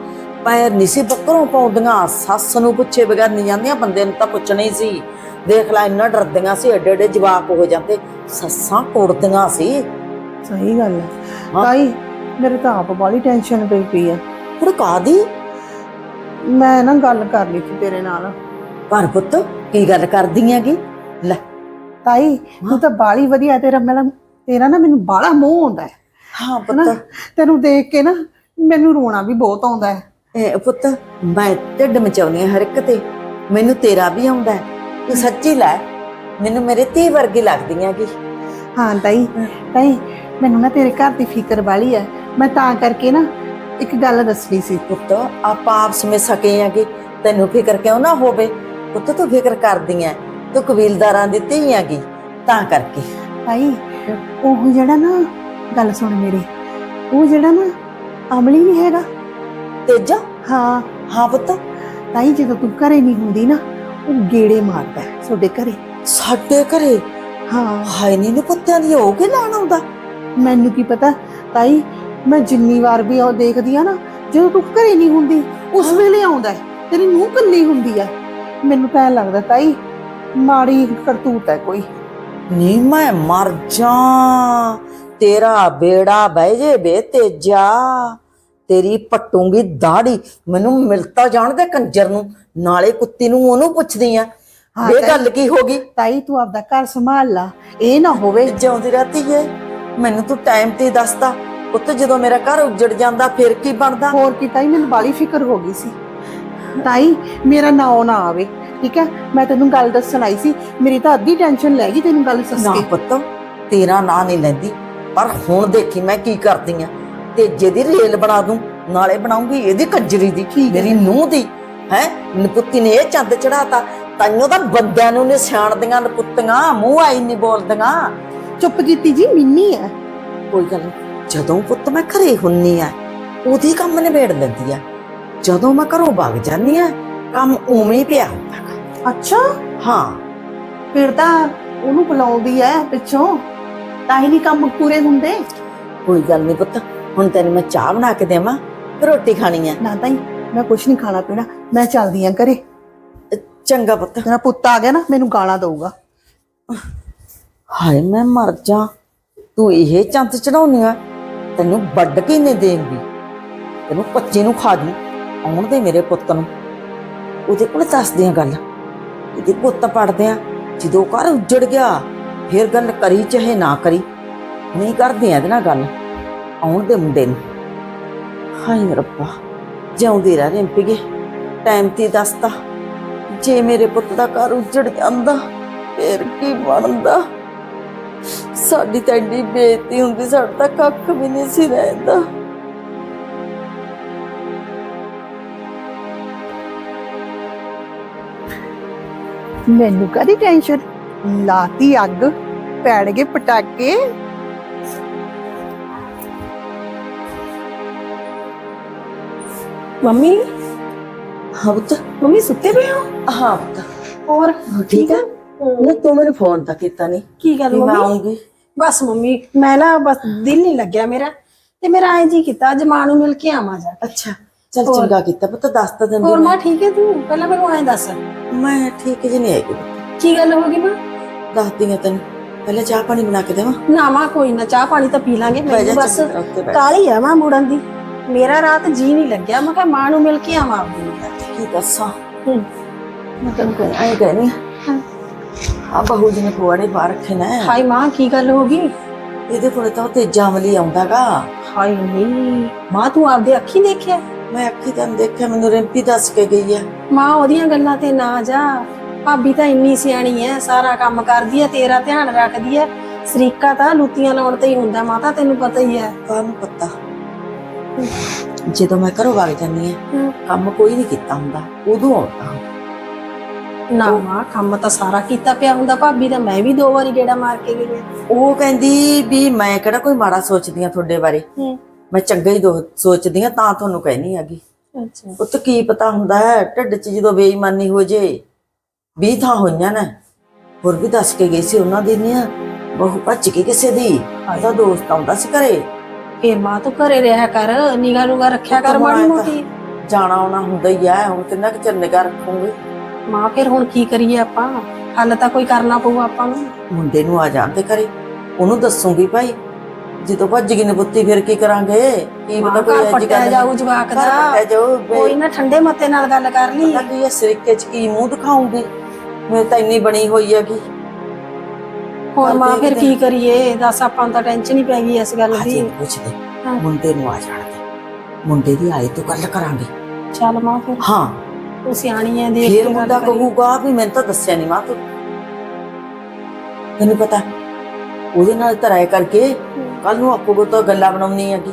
ਪੈਰ ਨਹੀਂ ਸੀ ਬੱਕਰੋਂ ਪਾਉਂਦੀਆਂ ਸੱਸ ਨੂੰ ਪੁੱਛੇ ਬਗੈਰ ਨਹੀਂ ਜਾਂਦੀਆਂ ਬੰਦੇ ਨੂੰ ਤਾਂ ਪੁੱਛਣਾ ਹੀ ਸੀ। ਦੇਖ ਲੈ ਇੰਨਾ ਡਰਦੀਆਂ ਸੀ ਏਡੇ ਏਡੇ ਜਵਾਕ ਹੋ ਜਾਂਦੇ ਸੱਸਾਂ ਕੋੜਦੀਆਂ ਸੀ। ਸਹੀ ਗੱਲ ਹੈ। ਤਾਈ ਮੇਰੇ ਤਾਂ ਆਪ ਬਾਲੀ ਟੈਨਸ਼ਨ ਪਈ ਪਈ ਹੈ ਪਰ ਕਾਦੀ ਮੈਂ ਨਾ ਗੱਲ ਕਰ ਲਈ ਸੀ ਤੇਰੇ ਨਾਲ। ਪਰ ਪੁੱਤ ਕੀ ਗੱਲ ਕਰਦੀ ਹੈਗੀ? ਲੈ ਤਾਈ ਤੂੰ ਤਾਂ ਬਾਲੀ ਵਧੀਆ ਤੇਰਾ ਮੇਰਾ ਤੇਰਾ ਨਾ ਮੈਨੂੰ ਬਾਲਾ ਮੋਹ ਆਉਂਦਾ ਹੈ। ਹਾਂ ਪੁੱਤ। ਤੈਨੂੰ ਦੇਖ ਕੇ ਨਾ ਮੈਨੂੰ ਰੋਣਾ ਵੀ ਬਹੁਤ ਆਉਂਦਾ ਹੈ। ਇਹ ਪੁੱਤ ਮੈਂ ਢਿੱਡ ਮਚਾਉਣੀ ਹਰ ਇੱਕ ਤੇ। ਮੈਨੂੰ ਤੇਰਾ ਵੀ ਆਉਂਦਾ ਹੈ। ਤੂੰ ਸੱਚੀ ਲੈ। ਮੈਨੂੰ ਮੇਰੇ ਧੀ ਵਰਗੀ ਲੱਗਦੀ ਹੈਗੀ। ਹਾਂ ਤਾਈ। ਤਾਈ ਮੈਨੂੰ ਨਾ ਤੇਰੇ ਘਰ ਦੀ ਫਿਕਰ ਵਾਲੀ ਹੈ। ਮੈਂ ਤਾਂ ਕਰਕੇ ਨਾ ਇੱਕ ਗੱਲ ਦੱਸਣੀ ਸੀ। ਪੁੱਤ ਆਪਾਂ ਆਪਸ ਵਿੱਚ ਸਕੇ ਹੈਗੇ। ਤੈਨੂੰ ਫਿਕਰ ਕਿਉਂ ਨਾ ਹੋਵੇ? ਪੁੱਤ ਤੂੰ ਫਿਕਰ ਕਰਦੀ ਐ ਤੂੰ ਕਬੀਲਦਾਰਾਂ ਦੀ ਧੀ ਹੈਗੀ ਤਾਂ ਕਰਕੇ। ਤਾਈ ਉਹ ਜਿਹੜਾ ਨਾ ਗੱਲ ਸੁਣ ਮੇਰੀ ਉਹ ਜਿਹੜਾ ਨਾ ਅਮਲੀ ਨਹੀਂ ਹੈਗਾ। ਤੇਜਾ? ਹਾਂ। ਹਾਂ ਪੁੱਤ। ਤਾਈ ਜਦੋਂ ਤੂੰ ਘਰੇ ਨਹੀਂ ਹੁੰਦੀ ਨਾ ਉਹ ਗੇੜੇ ਮਾਰਦਾ ਤੁਹਾਡੇ ਘਰੇ। ਸਾਡੇ ਘਰੇ? ਹਾਂ। ਹਾਏ ਨੀ ਨੂੰ ਪੁੱਤਿਆਂ ਦੀ ਹੋ ਕੇ ਲੈਣ ਆਉਂਦਾ? ਮੈਨੂੰ ਕੀ ਪਤਾ? ਤਾਈ ਮੈਂ ਜਿੰਨੀ ਵਾਰ ਵੀ ਉਹ ਦੇਖਦੀ ਆ ਨਾ ਜਦੋਂ ਤੂੰ ਘਰੇ ਨਹੀਂ ਹੁੰਦੀ ਉਸ ਵੇਲੇ ਆਉਂਦਾ ਤੇਰੀ ਨੂੰਹ ਕੱਲੀ ਹੁੰਦੀ ਹੈ ਮੈਨੂੰ ਤਾਂ ਲੱਗਦਾ ਤਾਈ ਮਾੜੀ ਕਰਤੂਤ ਹੈ ਕੋਈ। ਨੀ ਮੈਂ ਮਰ ਜਾ ਤੇਰਾ ਬੇੜਾ ਬਹਿ ਜੇ ਬੇ ਤੇਜਾ। ਤੇਰੀ ਪਟੂੰਗੀ ਦਾੜੀ। ਮੈਨੂੰ ਮਿਲਤਾ ਜਾਣ ਦੇ ਕੰਜਰ ਨੂੰ। ਨਾਲੇ ਕੁੱਤੀ ਨੂੰ ਉਹਨੂੰ ਪੁੱਛਦੀ ਆ। ਇਹ ਗੱਲ ਕੀ ਹੋ ਗਈ? ਤਾਈ ਤੂੰ ਆਪਦਾ ਘਰ ਸੰਭਾਲ ਲਾ। ਇਹ ਨਾ ਹੋਵੇ। ਜਿਉਂਦੀ ਰਹਤੀ ਏ। ਮੈਨੂੰ ਤੂੰ ਟਾਈਮ ਤੇ ਦੱਸਦਾ ਪੁੱਤ ਜਦੋਂ ਮੇਰਾ ਘਰ ਉੱਜੜ ਜਾਂਦਾ ਫਿਰ ਕੀ ਬਣਦਾ? ਹੋਰ ਕੀ ਤਾਈ? ਮੈਨੂੰ ਬਾਲੀ ਫਿਕਰ ਹੋ ਗਈ ਸੀ। ਤਾਈ ਮੇਰਾ ਨਾਂ ਨਾ ਆਵੇ। ਠੀਕ ਹੈ? ਮੈਂ ਤੈਨੂੰ ਗੱਲ ਦੱਸਣ ਆਈ ਸੀ। ਮੇਰੀ ਤਾਂ ਅੱਧੀ ਟੈਨਸ਼ਨ ਲੈ ਗਈ ਤੈਨੂੰ ਗੱਲ ਨਾ ਕੇ। ਪੁੱਤ ਤੇਰਾ ਨਾਂ ਨਹੀਂ ਲੈਂਦੀ। ਪਰ ਹੁਣ ਦੇਖੀ ਮੈਂ ਕੀ ਕਰਦੀ ਆ। ਤੇ ਜਿਹਦੀ ਰੇਲ ਬਣਾ ਦੂੰ ਨਾਲੇ ਬਣਾਉਂਗੀ ਇਹਦੀ ਕੰਜਰੀ ਦੀ ਠੀਕ ਹੈ। ਮੇਰੀ ਨੂੰਹ ਦੀ। ਹੈ? ਨਪੁੱਤੀ ਨੇ ਇਹ ਚੰਦ ਚੜਾਤਾ ਤਾਈਓ ਤਾਂ ਬੰਦਿਆਂ ਨੂੰ ਨਿਸ਼ਾਨਦੀਆਂ ਨਪੁੱਤੀਆਂ ਮੂੰਹ ਆਈ ਨਹੀਂ ਬੋਲਦੀਆਂ। ਚੁੱਪ ਕੀਤੀ ਜੀ ਮਿੰਨੀ ਹੈ ਕੋਈ ਗੱਲ ਨੀ। ਜਦੋਂ ਪੁੱਤ ਮੈਂ ਘਰੇ ਹੁੰਨੀ ਆ ਉਹਦੀ ਕੰਮ ਨਿਬੇੜ ਲੈਂਦੀ ਆ। ਜਦੋਂ ਮੈਂ ਘਰੋਂ ਭੱਗ ਜਾਂਦੀ ਆ ਕੰਮ ਉਵੇਂ ਹੀ ਪਿਆ ਹੁੰਦਾ ਗਾ। ਅੱਛਾ? ਹਾਂ। ਫਿਰ ਤਾਂ ਉਹਨੂੰ ਬੁਲਾਉਂਦੀ ਐ ਪਿੱਛੋਂ। ਤਾਂ ਹੀ ਨਹੀਂ ਕੰਮ ਪੂਰੇ ਹੁੰਦੇ। ਕੋਈ ਗੱਲ ਨਹੀਂ ਪੁੱਤ ਹੁਣ ਤੈਨੂੰ ਮੈਂ ਚਾਹ ਬਣਾ ਕੇ ਦੇਵਾਂ ਤੇ ਰੋਟੀ ਖਾਣੀ ਆ ਨਾ ਤਾਈ ਮੈਂ ਕੁਛ ਨਹੀਂ ਖਾਣਾ ਪੀਣਾ ਮੈਂ ਚੱਲਦੀ ਆਂ ਘਰੇ। ਚੰਗਾ ਪੁੱਤ। ਤੇਰਾ ਪੁੱਤ ਆ ਗਿਆ ਨਾ ਮੈਨੂੰ ਗਾਲਾਂ ਦਊਗਾ। ਹਾਏ ਮੈਂ ਮਰ ਜਾ। ਤੂੰ ਇਹ ਚੰਦ ਚੜਾਉਣੀ ਆ ਤੈਨੂੰ ਵੱਡ ਕੇ ਨਹੀਂ ਦੇਂਗੀ ਤੈਨੂੰ ਕੱਚੇ ਨੂੰ ਖਾ ਜੂ ਆਉਣ ਦੇ ਮੇਰੇ ਪੁੱਤ ਨੂੰ। ਉਹਦੇ ਕੋਲ ਦੱਸਦੇ ਆ ਗੱਲ। ਇਹਦੇ ਪੁੱਤ ਪੜਦੇ ਆ, ਜਦੋਂ ਘਰ ਉੱਜੜ ਗਿਆ, ਫਿਰ ਗੱਲ ਕਰੀ ਚਾਹੇ ਨਾ ਕਰੀ ਨਹੀਂ ਕਰਦੇ ਆ ਇਹਦੇ ਨਾਲ ਗੱਲ, ਆਉਣ ਦੇ ਮੁੰਡੇ ਨੂੰ। ਹਾਏ ਰੱਬਾ, ਜਿਉਂਦੀ ਰਹਿ ਰਿੰਪੀਏ, ਟਾਈਮ ਤੇ ਦੱਸਤਾ, ਜੇ ਮੇਰੇ ਪੁੱਤ ਦਾ ਘਰ ਉੱਜੜ ਜਾਂਦਾ, ਫੇਰ ਕੀ ਬਣਦਾ? ਸਾਡੀ ਤਾਂ ਐਡੀ ਬੇਇੱਜ਼ਤੀ ਹੁੰਦੀ, ਸਾਡਾ ਤਾਂ ਕੱਖ ਵੀ ਨਹੀਂ ਸੀ ਰਹਿੰਦਾ। ਮੈਨੂੰ ਕਦੀ ਟੈਨਸ਼ਨ ਲਾਤੀ ਅੱਗ ਪੈੜ ਗਏ ਪਟਾਕੇ। ਮੰਮੀ? ਹਾਂ ਪੁੱਤ। ਮੰਮੀ ਸੁੱਤੇ ਪਏ ਹੋ? ਹਾਂ ਪੁੱਤ। ਹੋਰ? ਠੀਕ ਹੈ ਨਾ ਤੂੰ ਮੈਨੂੰ ਫੋਨ ਤਾਂ ਕੀਤਾ ਨਹੀਂ ਕੀ ਗੱਲ ਮੰਮੀ? ਆਉਂਗੀ। ਬਸ ਮੰਮੀ ਮੈਂ ਨਾ ਬਸ ਦਿਲ ਨਹੀਂ ਲੱਗਿਆ ਮੇਰਾ। ਤੇ ਮੇਰਾ ਐਂ ਜੀ ਕੀਤਾ ਅੱਜ ਮਾਂ ਨੂੰ ਮਿਲ ਕੇ ਆਵਾਂ ਜਾ ਅੱਛਾ। ਚਲ ਚੰਗਾ ਕੀਤਾ ਪੁੱਤ ਦੱਸ ਤਾਂ ਦਿੰਦੀ ਹੋਰ ਮੈਂ। ਮਾਂ ਠੀਕ ਹੈ ਤੂੰ? ਪਹਿਲਾਂ ਮੈਨੂੰ ਐਂ ਦੱਸ। ਮੈਂ ਠੀਕ ਜੀ ਨਹੀਂ ਆਏਗੀ ਪੁੱਤ ਕੀ ਗੱਲ ਹੋ ਗਈ ਮਾਂ? ਦੱਸਦੀ ਆ ਤੈਨੂੰ। ਪਹਿਲੇ ਚਾਹ ਪਾਣੀ ਬਣਾ ਕੇ ਦੇਵਾਂ? ਨਾ ਮਾਂ ਕੋਈ ਨਾ ਚਾਹ ਪਾਣੀ ਤਾਂ ਪੀ ਲਾਂਗੇ ਬਹਿ ਜਾ ਮੈਨੂੰ ਬਸ ਚੰਗੀ ਤਰ੍ਹਾਂ ਉੱਤੇ ਬੈਠ। ਕਾਲੀ ਆ ਮਾਂ ਮੁੜਨ ਦੀ। ਮੇਰਾ ਰਾਤ ਜੀ ਨਹੀਂ ਲੱਗਿਆ ਮੈਂ ਕਿਹਾ ਮਾਂ ਨੂੰ ਮਿਲ ਕੇ ਆਵਾਂ। ਆਪਦੀ ਨੂੰ। ਕੀ ਦੱਸਾਂ? ਹੂੰ। ਮੈਂ ਤੈਨੂੰ ਕਹਿ ਆਏ ਕਹਿਨੀ ਆ। ਬਹੂ ਜੀ ਨੇ ਪੁਆੜੇ ਬਾਹਰ ਰੱਖੇ ਨੇ। ਹਾਏ ਮਾਂ ਕੀ ਗੱਲ ਹੋ ਗਈ? ਇਹਦੇ ਕੋਲੇ ਤਾਂ ਉਹ ਤੇਜਾ ਅਮਲੀ ਆਉਂਦਾਗਾ ਹਾਏ ਨਹੀਂ ਮਾਂ ਤੂੰ ਆਪਦੇ ਅੱਖੀ ਦੇਖਿਆ? ਮੈਂ ਅੱਖੀ ਤਾਂ ਦੇਖਿਆ ਮੈਨੂੰ ਰਿੰਪੀ ਦੱਸ ਕੇ ਗਈ ਆ। ਮਾਂ ਉਹਦੀਆਂ ਗੱਲਾਂ ਤੇ ਨਾ ਜਾ। ਭਾਬੀ ਤਾਂ ਇੰਨੀ ਸਿਆਣੀ ਐ ਸਾਰਾ ਕੰਮ ਕਰਦੀ ਐ ਤੇਰਾ ਧਿਆਨ ਰੱਖਦੀ ਐ। ਸਰੀਕਾ ਤਾਂ ਲੁੱਤੀਆਂ ਲਾਉਣ ਤੇ ਹੀ ਹੁੰਦਾ ਮਾਤਾ ਤੈਨੂੰ ਪਤਾ ਹੀ ਐ। ਕਾਹਨੂੰ ਪਤਾ? ਜਦੋਂ ਮੈਂ ਘਰੋਂ ਵਗ ਜਾਂਦੀ ਆ ਕੰਮ ਕੋਈ ਨਹੀਂ ਕੀਤਾ ਹੁੰਦਾ ਉਦੋਂ ਆਉਂਦਾ। ਨਾ ਮਾਂ ਕੰਮ ਤਾਂ ਸਾਰਾ ਕੀਤਾ ਪਿਆ ਹੁੰਦਾ ਭਾਬੀ ਦਾ ਮੈਂ ਵੀ ਦੋ ਵਾਰੀ ਗੇੜਾ ਮਾਰ ਕੇ ਗਈ ਐ ਉਹ ਕਹਿੰਦੀ ਵੀ ਮੈਂ ਕਿਹੜਾ ਕੋਈ ਮਾੜਾ ਸੋਚਦੀ ਆ ਤੁਹਾਡੇ ਬਾਰੇ। ਮੈਂ ਚੰਗਾ ਹੀ ਦੋ- ਸੋਚਦੀ ਆ ਤਾਂ ਤੁਹਾਨੂੰ ਕਹਿਣੀ ਹੈਗੀ। ਅੱਛਾ। ਉੱਤ ਕੀ ਪਤਾ ਹੁੰਦਾ ਹੈ ਢਿੱਡ 'ਚ ਜਦੋਂ ਬੇਈਮਾਨੀ ਹੋ ਜੇ ਵੀ ਥਾਂ ਹੋਈਆਂ ਨੇ ਹੋਰ ਵੀ ਦੱਸ ਕੇ ਗਈ ਸੀ ਉਹਨਾਂ ਦੀ ਆ ਬਹੁ ਭੱਜ ਕੇ ਕਿਸੇ ਦੀ ਉਹਦਾ ਦੋਸਤ ਆਉਂਦਾ ਸੀ ਘਰੇ। ਫੇਰ ਮਾਂ ਤੂੰ ਘਰੇ ਰਿਹਾ ਕਰ ਨਿਗਾ ਨੂਗਾ ਰੱਖਿਆ ਕਰ ਮਾੜੀ ਮੋਟੀ। ਜਾਣਾ ਆਉਣਾ ਹੁੰਦਾ ਹੀ ਆ ਹੁਣ ਕਿੰਨਾ ਕੁ ਚਿਰ ਨਿਗਾਹ ਰੱਖੂਗੇ। ਮਾਂ ਫਿਰ ਹੁਣ ਕੀ ਕਰੀਏ ਆਪਾਂ? ਹੱਲ ਤਾਂ ਕੋਈ ਕਰਨਾ ਪਊ ਆਪਾਂ ਨੂੰ। ਮੁੰਡੇ ਨੂੰ ਆ ਜਾਣ ਤੇ ਕਰੇ ਉਹਨੂੰ ਦੱਸੂਗੀ ਭਾਈ ਜਦੋਂ ਭੱਜ ਗਈ ਨਬੁੱਤੀ ਫਿਰ ਕੀ ਕਰਾਂਗੇ? ਕੀ ਪਤਾ ਮਾਂ ਕੋਈ ਪੱਟਿਆ ਗੱਲ ਜਾਊ ਜਵਾਕ ਦਾ। ਪੱਟਿਆ ਜਾਊ ਕੋਈ ਨਾ ਠੰਡੇ ਮੱਤੇ ਨਾਲ ਗੱਲ ਕਰ ਲਈ। ਪਤਾ ਕੀ ਹੈ ਸਿਰਕੇ ਚ ਕੀ ਮੂੰਹ ਦਿਖਾਉਂਗੀ? ਮੈਂ ਤਾਂ ਇੰਨੀ ਬਣੀ ਹੋਈ ਹੈਗੀ। ਹੁਣ ਮਾਂ ਕਰਦੇ ਫਿਰ। ਕੀ ਕਰੀਏ? ਦੱਸ ਆਪਾਂ ਨੂੰ ਤਾਂ ਟੈਨਸ਼ਨ ਹੀ ਪੈ ਗਈ ਇਸ ਗੱਲ ਦੀ। ਪੁੱਛਦੇ। ਮੁੰਡੇ ਨੂੰ ਆ ਜਾਣ ਦੇ ਮੁੰਡੇ ਦੀ ਆਏ ਤੋਂ ਗੱਲ ਕਰਾਂਗੇ। ਚੱਲ ਮਾਂ ਫਿਰ। ਹਾਂ। ਤੂੰ ਸਿਆਣੀ ਐ ਦੇਖ ਫਿਰ ਕੇ ਮੁੰਡਾ। ਕਹੂਗਾ ਵੀ ਮੈਨੂੰ ਤਾਂ ਦੱਸਿਆ ਨਹੀਂ ਮਾਂ ਤੂੰ। ਤੈਨੂੰ ਪਤਾ ਉਹਦੇ ਨਾਲ ਤਰਾਇ ਕਰਕੇ ਕੱਲ ਨੂੰ ਆਪਕੋ ਤਾਂ ਗੱਲਾਂ ਬਣਾਉਣੀ ਹੈਗੀ।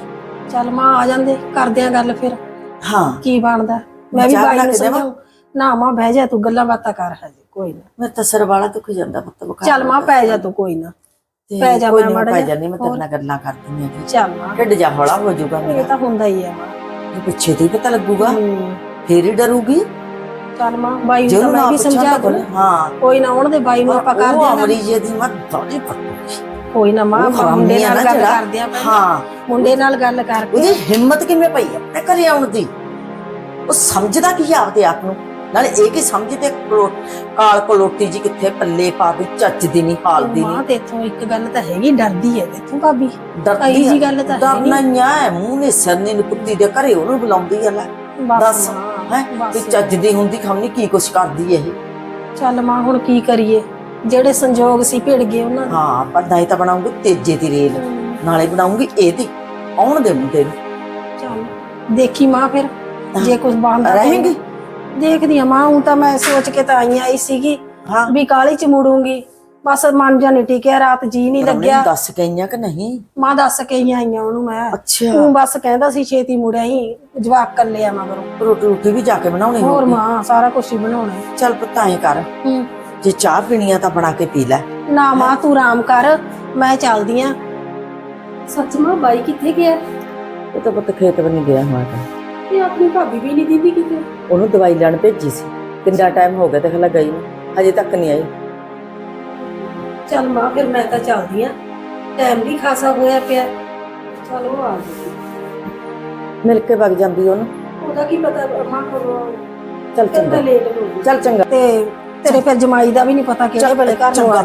ਚੱਲ ਮਾਂ ਆ ਜਾਂਦੇ ਕਰਦੇ ਆ ਗੱਲ ਫਿਰ। ਹਾਂ। ਕੀ ਬਣਦਾ? ਮੈਂ ਵੀ ਚਾਹ ਬਾਈ ਬਣਾ ਨੂੰ ਕੇ ਦੇਵਾਂ? ਸਮਝਾਉਂ। ਨਾ ਮਾਂ ਬਹਿ ਜਾ ਤੂੰ ਗੱਲਾਂ ਬਾਤਾਂ ਕਰ ਹਜੇ ਕੋਈ ਨਾ। ਮੈਂ ਤਾਂ ਸਿਰ ਵਾਲਾ ਦੁੱਖ ਜਾਂਦਾ ਪੁੱਤ ਬੁਖਾਰ ਚੱਲ ਮਾਂ ਪੈ ਜਾ ਤੂੰ ਕੋਈ ਨਾ। ਤੇ ਪੈ ਜਾ ਕੋਈ ਮੈਂ ਨੀ, ਮਾੜਾ ਪੈ ਜਿਹਾ। ਜਾਂਦੀ ਮੈਂ ਤੇਰੇ ਨਾਲ ਗੱਲਾਂ ਕਰਦੀ ਹਾਂ ਚੱਲ ਮਾਂ। ਢਿੱਡ ਜਾ ਹੌਲਾ ਹੋ ਜਾਊਗਾ ਇਹ ਮੇਰਾ। ਤਾਂ ਹੁੰਦਾ ਹੀ ਹੈ ਮਾਂ। ਇਹ ਪਿੱਛੇ ਤੇ ਹੀ ਪਤਾ ਲੱਗੂਗਾ। ਹੂੰ। ਫੇਰ ਹੀ ਡਰੂਗੀ। ਚੱਲ ਮਾਂ ਬਾਈ ਜੇ ਨੂੰ ਤਾਂ ਉਹਨੂੰ ਮੈਂ ਨਾ ਵੀ ਪੁੱਛਾਂ ਸਮਝਾ ਤਾਂ ਦੂੰ। ਹਾਂ। ਕੋਈ ਨਾ ਆਉਣ ਦੇ ਬਾਈ ਨੂੰ ਆਪਾਂ ਕਰ ਉਹ ਦਿਆਂਗੇ ਅਮਰੀ ਜੀ ਦੀ ਮੈਂ ਦਾੜੀ ਪੱਟੂਗੀ। ਕੋਈ ਨਾ ਮਾਂ ਆਪਾਂ ਮੁੰਡੇ ਨਾਲ ਗੱਲ। ਕਰਦੇ ਆ। ਹਾਂ ਮੁੰਡੇ ਨਾਲ ਗੱਲ ਕਰਕੇ ਉਹਦੀ ਹਿੰਮਤ ਕਿਵੇਂ ਪਈ ਆਪਣੇ ਘਰੇ ਆਉਣ ਦੀ ਉਹ ਸਮਝਦਾ ਕੀ ਆ ਆਪਦੇ ਆਪ ਨੂੰ ਨਾਲੇ ਇਹ ਕੀ ਸਮਝਦੇ ਕਲੋ- ਕਾਲ ਕਲੋਟੀ ਜੀ ਕਿੱਥੇ ਪੱਲੇ ਪਾ ਕੇ ਚੱਜਦੀ ਨਹੀਂ ਹਾਲਦੀ ਮਾਂ ਨਹੀਂ ਤੇਥੋਂ ਇੱਕ ਗੱਲ ਤਾਂ ਹੈਗੀ ਡਰਦੀ ਹੈ ਤੇਥੋਂ ਭਾਬੀ ਡਰਦੀ। ਜੀ ਗੱਲ ਤਾਂ ਹੈ ਡਰਨਾ ਨੀ। ਹੀ ਆ ਮੂੰਹ ਨੇ ਸਰਨੀ ਨੂੰ ਕੁੱਤੀ ਦੇ ਘਰੇ ਉਹਨੂੰ ਬੁਲਾਉਂਦੀ ਆ ਲੈ ਦੱਸ ਮਾਂ, ਹੈ। ਤੇ ਚੱਜਦੀ ਹੁੰਦੀ ਖਮਨੀ ਕੀ ਕੁਛ ਕਰਦੀ ਇਹ ਚੱਲ ਮਾਂ ਹੁਣ ਕੀ ਕਰੀਏ ਜਿਹੜੇ ਸੰਜੋਗ ਸੀ ਭਿੜ ਗਏ ਉਹਨਾਂ ਦੇ। ਹਾਂ ਪਰ ਨਹੀਂ ਤਾਂ ਬਣਾਉਂਗੀ ਤੇਜੇ ਦੀ ਰੇਲ। ਨਾਲੇ ਬਣਾਉਂਗੀ ਇਹਦੀ ਆਉਣ ਦੇ ਮੁੰਡੇ ਨੂੰ। ਚੱਲ ਦੇਖੀ ਮਾਂ ਫਿਰ ਜੇ ਕੁਝ ਬਣਦਾ ਤਾਂ- ਰਹੇਂਗੀ? ਦੇਖਦੀ ਆ ਮਾਂ ਹੁਣ ਤਾਂ ਮੈਂ ਸੋਚ ਕੇ ਤਾਂ ਆਈ ਆਈ ਸੀਗੀ ਹਾਂ। ਵੀ ਕਾਲੀ ਚ ਮੁੜੂੰਗੀ। ਬਸ ਮਨ ਜਾ ਨਹੀਂ ਟਿਕਿਆ ਰਾਤ ਜੀ ਨਹੀਂ ਉਹਨੇ ਲੱਗਿਆ। ਦੱਸ ਗਈਆਂ ਕਿ ਨਹੀਂ? ਮਾਂ ਦੱਸ ਕੇ ਹੀ ਆਈਆਂ ਉਹਨੂੰ ਮੈਂ। ਅੱਛਾ। ਤੂੰ ਬਸ ਕਹਿੰਦਾ ਸੀ ਛੇਤੀ ਮੁੜਿਆ ਹੀ ਜਵਾਕ ਕੱਲੇ ਆ ਮਗਰੋਂ। ਰੋਟੀ ਰੋਟੀ ਵੀ ਜਾ ਕੇ ਬਣਾਉਣੀ ਹੋਰ ਹੋਊਗੀ। ਮਾਂ ਸਾਰਾ ਕੁਝ ਹੀ ਬਣਾਉਣਾ। ਹੈ। ਚੱਲ ਪੁੱਤ ਐਂ ਕਰ। ਹੂੰ। ਜੇ ਚਾਹ ਪੀਣੀ ਆ ਤਾਂ ਬਣਾ ਕੇ ਪੀ ਲੈ। ਨਾ ਮਾਂ ਤੂੰ ਆਰਾਮ ਕਰ। ਮੈਂ ਚੱਲਦੀ ਆ। ਸੱਚ ਮਾਂ ਬਾਈ ਕਿੱਥੇ ਗਿਆ? ਉਹ ਤਾਂ ਪੁੱਤ ਖੇਤ ਬਣੀ ਗਿਆ ਹੋਇਆ ਤਾਂ। ਇਹ ਆਪਣੀ ਭਾਬੀ ਵੀ ਨਹੀਂ ਦਿੰਦੀ ਕਿਤੇ? ਉਹਨੂੰ ਦਵਾਈ ਲੈਣ ਭੇਜੀ ਸੀ। ਕਿੰਨਾ ਟਾਈਮ ਹੋ ਗਿਆ ਤੇ ਖਲਾ ਗਈ ਨੂੰ। ਹਜੇ ਤੱਕ ਨਹੀਂ ਆਈ। ਚੱਲ ਮਾਂ ਫਿਰ ਮੈਂ ਤਾਂ ਚੱਲਦੀ ਆ। ਟਾਈਮ ਵੀ ਖਾਸਾ ਹੋਇਆ ਪਿਆ। ਚਲੋ ਆ ਗਈ। ਮਿਲ ਕੇ ਵਗ ਜਾਂਦੀ ਉਹਨੂੰ। ਉਹਦਾ ਕੀ ਪਤਾ ਮਾਂ ਕੋਲ ਚੱਲ ਕਿੰਨਾ ਚੰਗਾ। ਲੇਟ ਹੋ ਗਈ। ਚੱਲ ਚੰਗਾ। ਤੇ ਤੇਰੇ ਫਿਰ ਜਮਾਈ ਦਾ ਵੀ ਨਹੀਂ ਪਤਾ ਕਿਹੜੇ ਵੇਲੇ ਘਰ ਨੂੰ ਚੰਗਾ ਆ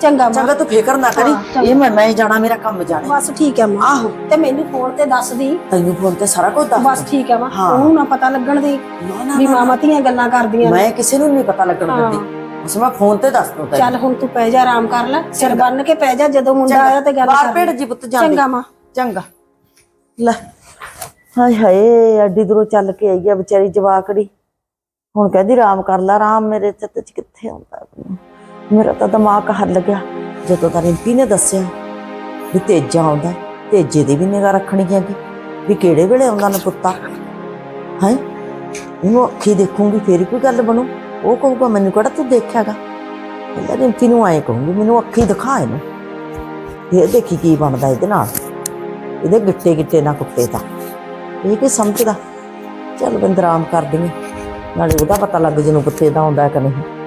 ਚੰਗਾ ਮਾਂ। ਚੰਗਾ ਤੂੰ ਫਿਕਰ ਨਾ ਕਰੀ। ਇਹ ਮੈਂ ਮੈਂ ਜਾਣਾ ਮੇਰਾ ਕੰਮ ਜਾਣਾ। ਬਸ ਠੀਕ ਹੈ ਮਾਂ। ਆਹੋ। ਤੇ ਮੈਨੂੰ ਫੋਨ ਤੇ ਦੱਸ ਦੀ। ਤੈਨੂੰ ਫੋਨ ਤੇ ਸਾਰਾ ਕੁਝ ਦੱਸ ਬਸ ਠੀਕ ਹੈ ਮਾਂ। ਉਹਨੂੰ ਨਾ ਪਤਾ ਲੱਗਣ ਦੀ ਵੀ। ਮਾਮਾ ਧੀਆਂ ਗੱਲਾਂ ਕਰਦੀਆਂ ਮੈਂ ਕਿਸੇ ਨੂੰ ਨਹੀਂ ਪਤਾ ਲੱਗਣ। ਦਿੰਦੀ। ਉਸ ਮੈਂ ਫੋਨ ਤੇ ਦੱਸ ਦੂੰ ਚੱਲ ਹੁਣ ਤੂੰ ਪੈ ਜਾ ਆਰਾਮ ਕਰ ਲੈ। ਸਿਰ ਬੰਨ ਕੇ ਪੈ ਜਾ ਜਦੋਂ ਮੁੰਡਾ ਆਇਆ ਤੇ ਗੱਲ ਬਾਹਰ ਕਰ। ਭੇੜ ਜੀ ਪੁੱਤ ਜਾਂਦੀ। ਚੰਗਾ ਮਾਂ। ਚੰਗਾ। ਲੈ। ਹਾਏ ਹਾਏ ਐਡੀ ਦੂਰੋਂ ਚੱਲ ਕੇ ਆਈ ਆ ਵਿਚਾਰੀ ਜਵਾਕੜੀ। ਹੁਣ ਕਹਿੰਦੀ ਆਰਾਮ ਕਰ ਲੈ ਆਰਾਮ ਮੇਰੇ ਚਿੱਤ ਚ ਕਿੱਥੇ ਆਉਂਦਾ ਮੇਰਾ ਤਾਂ ਦਿਮਾਗ ਹੱਲ ਗਿਆ ਜਦੋਂ ਤਾਂ ਰਿੰਪੀ ਨੇ ਦੱਸਿਆ ਵੀ ਤੇਜਾ ਆਉਂਦਾ ਤੇਜੇ ਦੀ ਵੀ ਨਿਗਾਹ ਰੱਖਣੀ ਹੈਗੀ, ਵੀ ਕਿਹੜੇ ਵੇਲੇ ਆਉਂਦਾ ਨਾ ਪੁੱਤਾ। ਹੈ? ਉਹਨੂੰ ਅੱਖੀ ਦੇਖੂੰਗੀ, ਫੇਰ ਕੋਈ ਗੱਲ ਬਣੂ। ਉਹ ਕਹੂਗਾ, ਮੈਨੂੰ ਕਿਹੜਾ ਤੂੰ ਦੇਖਿਆਗਾ ਪਹਿਲਾਂ ਰਿੰਪੀ ਨੂੰ ਆਏ ਕਹੂੰਗੀ, ਮੈਨੂੰ ਅੱਖੀ ਦਿਖਾ ਇਹਨੂੰ। ਇਹ ਦੇਖੀ ਕੀ ਬਣਦਾ ਇਹਦੇ ਨਾਲ। ਇਹਦੇ ਗਿੱਟੇ ਗਿੱਟੇ ਨਾ ਕੁੱਤੇ ਤਾਂ। ਇਹ ਕੀ ਸਮਝਦਾ? ਚੱਲ ਬੰਦ ਆਰਾਮ ਕਰ ਦੇਂਗੇ ਨਾਲੇ ਉਹਦਾ ਪਤਾ ਲੱਗ ਜਿਹਨੂੰ ਕੁੱਤੇ ਦਾ ਆਉਂਦਾ ਕਿ ਨਹੀਂ।